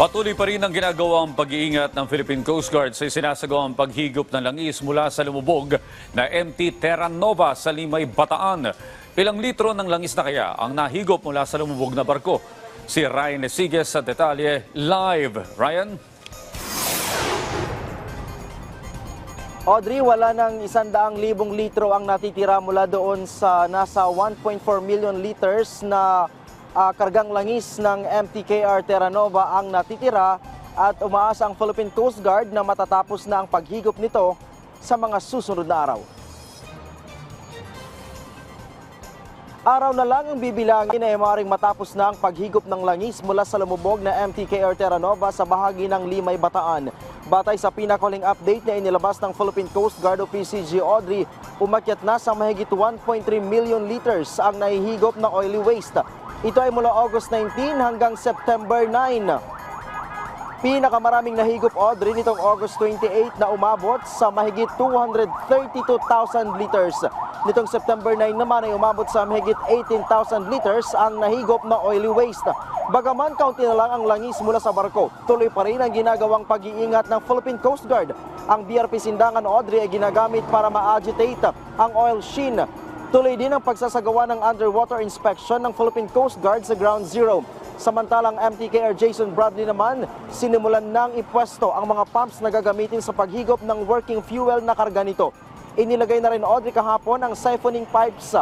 Patuloy pa rin ang ginagawang pag-iingat ng Philippine Coast Guard sa sinasagawang paghigop ng langis mula sa lumubog na MT Terra Nova sa Limay, Bataan. Ilang litro ng langis na kaya ang nahigop mula sa lumubog na barko? Si Ryan Esiges sa detalye live. Ryan? Audrey, wala ng isandaang libong litro ang natitira mula doon sa nasa 1.4 million liters na ah, kargang langis ng MTKR Terra Nova ang natitira at umaasa ang Philippine Coast Guard na matatapos na ang paghigop nito sa mga susunod na araw. Araw na lang ang bibilangin ay maaaring matapos na ang paghigop ng langis mula sa lumubog na MTKR Terra Nova sa bahagi ng Limay, Bataan. Batay sa pinakaling update na inilabas ng Philippine Coast Guard o PCG Audrey, umakyat na sa mahigit 1.3 million liters ang nahihigop na oily waste. Ito ay mula August 19 hanggang September 9. Pinakamaraming nahigop Audrey nitong August 28 na umabot sa mahigit 232,000 liters. Nitong September 9 naman ay umabot sa mahigit 18,000 liters ang nahigop na oily waste. Bagaman kaunti na lang ang langis mula sa barko, tuloy pa rin ang ginagawang pag-iingat ng Philippine Coast Guard. Ang BRP Sindangan Audrey ay ginagamit para ma-agitate ang oil sheen Tuloy din ang pagsasagawa ng underwater inspection ng Philippine Coast Guard sa Ground Zero. Samantalang MTKR Jason Bradley naman, sinimulan nang ipwesto ang mga pumps na gagamitin sa paghigop ng working fuel na karga nito. Inilagay na rin Audrey kahapon ang siphoning pipes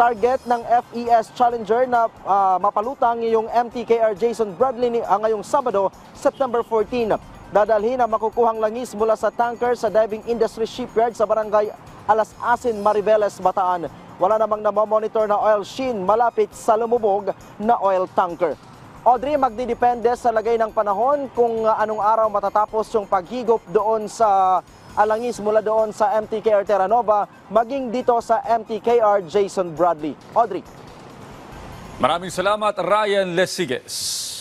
target ng FES Challenger na ah, mapalutang yung MTKR Jason Bradley ah, ngayong Sabado, September 14. Dadalhin ang makukuhang langis mula sa tanker sa diving industry shipyard sa barangay Alas Asin, Mariveles, Bataan. Wala namang namomonitor na oil sheen malapit sa lumubog na oil tanker. Audrey, magdidepende sa lagay ng panahon kung uh, anong araw matatapos yung paghigop doon sa alangis mula doon sa MTKR Terra Nova, maging dito sa MTKR Jason Bradley. Audrey. Maraming salamat Ryan Lesiges.